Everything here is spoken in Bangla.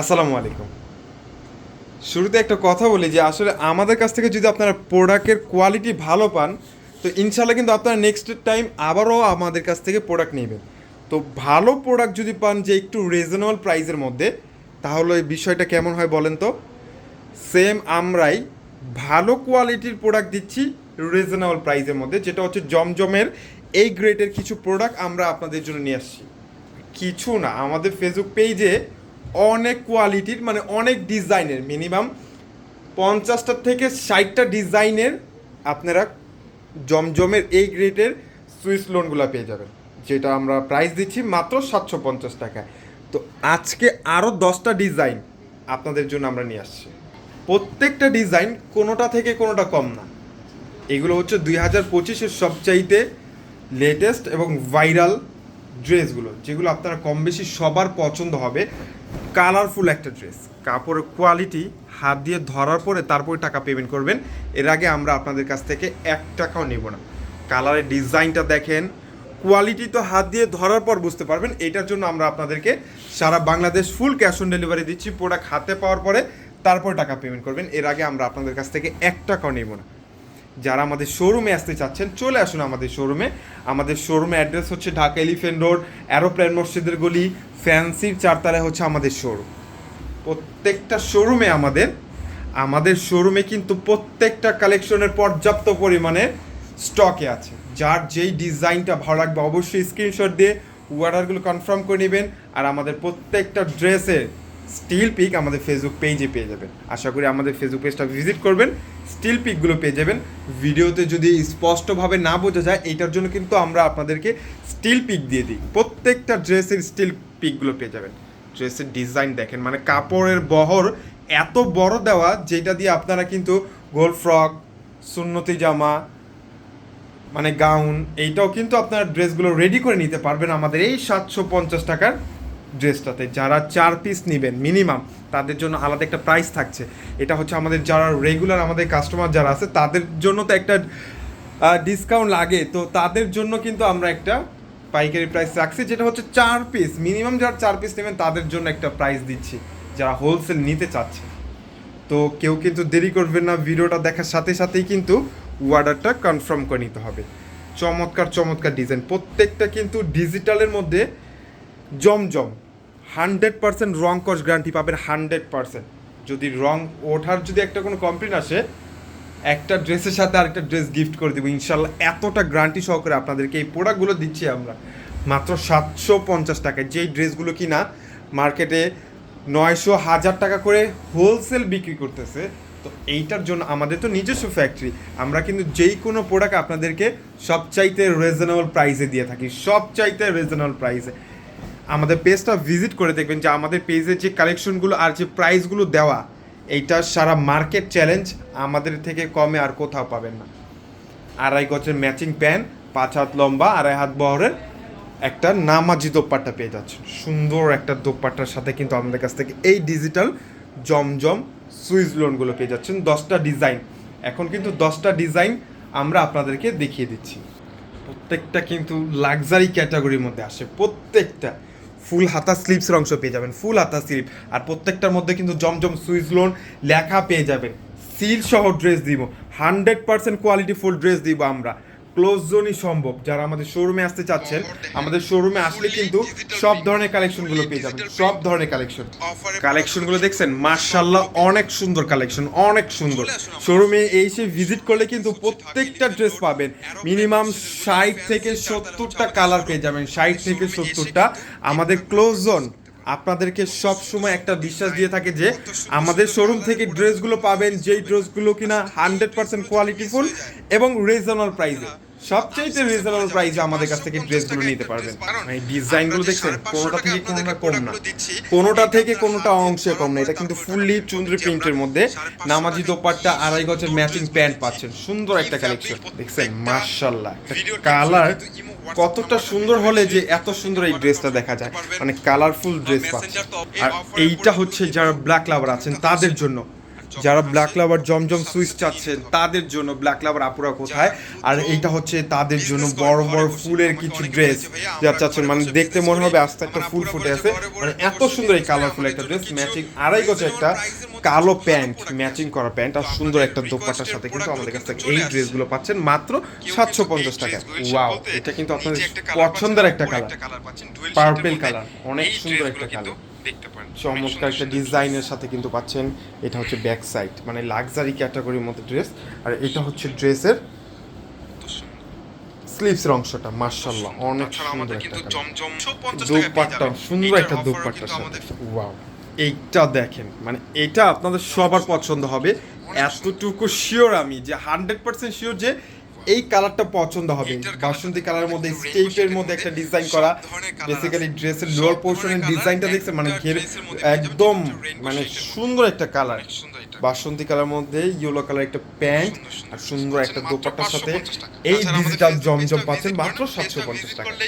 আসসালামু আলাইকুম। শুরুতে একটা কথা বলি যে আসলে আমাদের কাছ থেকে যদি আপনারা প্রোডাক্টের কোয়ালিটি ভালো পান, তো ইনশাল্লাহ কিন্তু আপনারা নেক্সট টাইম আবারও আমাদের কাছ থেকে প্রোডাক্ট নেবেন। তো ভালো প্রোডাক্ট যদি পান যে একটু রিজনেবল প্রাইসের মধ্যে, তাহলে এই বিষয়টা কেমন হয় বলেন তো? সেম আমরাই ভালো কোয়ালিটির প্রোডাক্ট দিচ্ছি রিজনেবল প্রাইসের মধ্যে, যেটা হচ্ছে জমজমের এই গ্রেডের কিছু প্রোডাক্ট আমরা আপনাদের জন্য নিয়ে আসছি। কিছু না, আমাদের ফেসবুক পেজে অনেক কোয়ালিটির মানে অনেক ডিজাইনের মিনিমাম পঞ্চাশটা থেকে ষাটটা ডিজাইনের আপনারা জমজমের এই গ্রেডের সুইস লোনগুলো পেয়ে যাবেন। যেটা আমরা প্রাইস দিচ্ছি মাত্র সাতশো পঞ্চাশ টাকায় তো আজকে আরও দশটা ডিজাইন আপনাদের জন্য আমরা নিয়ে আসছি। প্রত্যেকটা ডিজাইন কোনোটা থেকে কোনোটা কম না। এগুলো হচ্ছে দুই হাজার পঁচিশের সবচাইতে লেটেস্ট এবং ভাইরাল ড্রেসগুলো, যেগুলো আপনারা কম বেশি সবার পছন্দ হবে কালারফুল একটা ড্রেস কাপড়ের কোয়ালিটি হাত দিয়ে ধরার পরে তারপরে টাকা পেমেন্ট করবেন। এর আগে আমরা আপনাদের কাছ থেকে এক টাকাও নেব না। কালারের ডিজাইনটা দেখেন কোয়ালিটি তো হাত দিয়ে ধরার পর বুঝতে পারবেন। এটার জন্য আমরা আপনাদেরকে সারা Bangladesh full cash on delivery দিচ্ছি। প্রোডাক্ট হাতে পাওয়ার পরে তারপর টাকা পেমেন্ট করবেন। এর আগে আমরা আপনাদের কাছ থেকে এক টাকাও নেব না। যারা আমাদের শোরুমে আসতে চাচ্ছেন, চলে আসুন আমাদের শোরুমে আমাদের শোরুমে অ্যাড্রেস হচ্ছে ঢাকা এলিফেন্ট রোড অ্যারোপ্লেন মসজিদের গলি ফ্যান্সির চারতলায় হচ্ছে আমাদের শোরুম প্রত্যেকটা শোরুমে আমাদের আমাদের শোরুমে কিন্তু প্রত্যেকটা কালেকশনের পর্যাপ্ত পরিমাণে স্টকে আছে। যার যেই ডিজাইনটা ভালো লাগবে অবশ্যই স্ক্রিনশট দিয়ে অর্ডারগুলো কনফার্ম করে নেবেন। আর আমাদের প্রত্যেকটা ড্রেসের স্টিল পিক আমাদের ফেসবুক পেজে পেয়ে যাবেন। আশা করি আমাদের ফেসবুক পেজটা ভিজিট করবেন। স্টিল পিকগুলো পেয়ে যাবেন। ভিডিওতে যদি স্পষ্টভাবে না বোঝা যায় এইটার জন্য কিন্তু আমরা আপনাদেরকে স্টিল পিক দিয়ে দিই। প্রত্যেকটা ড্রেসের স্টিল পিকগুলো পেয়ে যাবেন। ড্রেসের ডিজাইন দেখেন মানে কাপড়ের বহর এত বড় দেওয়া, যেটা দিয়ে আপনারা কিন্তু গোল ফ্রক, সুন্নতি জামা মানে গাউন, এইটাও কিন্তু আপনার ড্রেসগুলো রেডি করে নিতে পারবেন আমাদের এই সাতশো পঞ্চাশ টাকার ড্রেসটাতে। যারা চার পিস নেবেন মিনিমাম তাদের জন্য আলাদা একটা প্রাইস থাকছে। এটা হচ্ছে আমাদের যারা রেগুলার আমাদের কাস্টমার যারা আছে, তাদের জন্য তো একটা ডিসকাউন্ট লাগে। তো তাদের জন্য কিন্তু আমরা একটা পাইকারি প্রাইস রাখছি, যেটা হচ্ছে চার পিস মিনিমাম যারা চার পিস নেবেন, তাদের জন্য একটা প্রাইস দিচ্ছি, যারা হোলসেল নিতে চাচ্ছে। তো কেউ কিন্তু দেরি করবেন না, ভিডিওটা দেখার সাথে সাথেই কিন্তু অর্ডারটা কনফার্ম করে নিতে হবে। চমৎকার চমৎকার ডিজাইন প্রত্যেকটা কিন্তু ডিজিটালের মধ্যে জমজম। হান্ড্রেড পার্সেন্ট রং কস গ্যারান্টি পাবেন হান্ড্রেড পার্সেন্ট। যদি রং ওঠার যদি একটা কোনো কমপ্লেন আসে, একটা ড্রেসের সাথে আরেকটা ড্রেস গিফট করে দেবো। ইনশাল্লাহ এতটা গ্যারান্টি সহকারে আপনাদেরকে এই প্রোডাক্টগুলো দিচ্ছি আমরা। মাত্র সাতশো পঞ্চাশ টাকায়। যেই ড্রেসগুলো কিনা মার্কেটে নয়শো হাজার টাকা করে হোলসেল বিক্রি করতেছে, তো এইটার জন্য আমাদের তো নিজস্ব ফ্যাক্টরি আমরা কিন্তু যেই কোনো প্রোডাক্ট আপনাদেরকে সবচাইতে রিজনেবল প্রাইসে দিয়ে থাকি। সবচাইতে রিজনেবল প্রাইসে আমাদের পেজটা ভিজিট করে দেখবেন যে আমাদের পেজের যে কালেকশনগুলো আর যে প্রাইসগুলো দেওয়া, এইটা সারা মার্কেট চ্যালেঞ্জ আমাদের থেকে কমে আর কোথাও পাবেন না। আড়াই গছের ম্যাচিং প্যান্ট পাঁচ হাত লম্বা, আড়াই হাত বহরের একটা নামাজি দোপাট্টা পেয়ে যাচ্ছেন। সুন্দর একটা দোপাট্টার সাথে কিন্তু আমাদের কাছ থেকে এই ডিজিটাল জমজম সুইচ লোনগুলো পেয়ে যাচ্ছেন। দশটা ডিজাইন এখন কিন্তু দশটা ডিজাইন আমরা আপনাদেরকে দেখিয়ে দিচ্ছি। প্রত্যেকটা কিন্তু লাক্সারি ক্যাটাগরির মধ্যে আসে। প্রত্যেকটা। ফুল হাতা স্লিপসের অংশ পেয়ে যাবেন, ফুল হাতা স্লিপ আর প্রত্যেকটার মধ্যে কিন্তু জমজম সুইচ লোন লেখা পেয়ে যাবেন। সিল সহ ড্রেস দিব hundred percent quality full dress দিব আমরা। ক্লোজ জোনই সম্ভব। যারা আমাদের শোরুমে আসতে চাচ্ছেন, আমাদের শোরুমে আসলে কিন্তু সব ধরনের কালেকশনগুলো পেয়ে যাবেন, সব ধরনের কালেকশন কালেকশনগুলো দেখছেন? মার্শাল্লাহ অনেক সুন্দর কালেকশন অনেক সুন্দর। শোরুমে এসে ভিজিট করলে কিন্তু প্রত্যেকটা ড্রেস পাবেন। মিনিমাম ষাট থেকে সত্তরটা কালার পেয়ে যাবেন, ষাট থেকে সত্তরটা। আমাদের ক্লোজ জোন আপনাদেরকে সব সময় একটা বিশ্বাস দিয়ে থাকে যে আমাদের শোরুম থেকে ড্রেসগুলো পাবেন, যেই ড্রেসগুলো কিনা হান্ড্রেড পার্সেন্ট কোয়ালিটিফুল এবং রিজনেবল প্রাইসে সবচাইতে রিজনেবল প্রাইসে আমাদের কাছ থেকে ড্রেসগুলো নিতে পারবেন। এই ডিজাইনগুলো দেখছেন কোনোটা থেকে কোনোটা কম না। কোনোটা থেকে কোনোটা অংশে কম না। এটা কিন্তু ফুললি চুন্দ্রি প্রিন্টের মধ্যে নামাজি দোপাট্টা আড়াই গছের ম্যাচিং প্যান্ট পাচ্ছেন। সুন্দর একটা কালেকশন দেখছেন মার্শাল্লাহ কালার কতটা সুন্দর হলে যে এত সুন্দর এই ড্রেসটা দেখা যায়। মানে কালারফুল ড্রেস পাচ্ছে আর এইটা হচ্ছে যারা ব্ল্যাক লাভার আছেন তাদের জন্য। যারা ব্ল্যাক লাভার জমজম সুইচ চাচ্ছেন তাদের জন্য ব্ল্যাক লাভার আপুরা কোথায়? আর এইটা হচ্ছে তাদের জন্য বড় বড় ফুলের কিছু ড্রেস যা চাচ্ছেন। মানে দেখতে মনে হবে আস্তে একটা ফুল ফুটে আছে। মানে এত সুন্দর এই কালারফুল একটা ড্রেস ম্যাচিং আড়াই গজ একটা কালো প্যান্ট ম্যাচিং করা প্যান্ট। আর সুন্দর একটা দোপাটার সাথে কিন্তু আমাদের কাছ থেকে এই ড্রেসগুলো পাচ্ছেন মাত্র সাতশো পঞ্চাশ টাকা। ওয়াও এটা কিন্তু আপনাদের পছন্দের একটা কালার পার্পেল কালার অনেক সুন্দর একটা কালার দেখতে পারেন চমৎকার একটা ডিজাইনের সাথে কিন্তু পাচ্ছেন। এটা হচ্ছে ব্যাক সাইড মানে লাক্সারি ক্যাটাগরির মধ্যে ড্রেস আর এটা হচ্ছে ড্রেসের স্লিভসের অংশটা মার্শাল্লাহ অনেক সুন্দর একটা কিন্তু colour। জমজম 150 টাকা পেয়ে দোপাট্টা সুন্দর একটা দোপাট্টার সাথে ওয়াও এইটা দেখেন মানে এটা আপনাদের সবার পছন্দ হবে। এতটুকু শিওর আমি যে হান্ড্রেড পার্সেন্ট শিওর যে এই কালারটা পছন্দ হবে। বাসন্তী কালার কালারের মধ্যে স্টেপের মধ্যে একটা ডিজাইন করা। বেসিক্যালি ড্রেসের লোয়ার পোর্শনের ডিজাইনটা দেখছেন? মানে ঘের একদম মানে সুন্দর একটা কালার। বাসন্তী কালার মধ্যে ইয়েলো কালার একটা প্যান্ট আর সুন্দর একটা দোপাট্টার সাথে এই ডিজিটাল জমজম পাচ্ছেন মাত্র সাতশো পঞ্চাশ টাকা।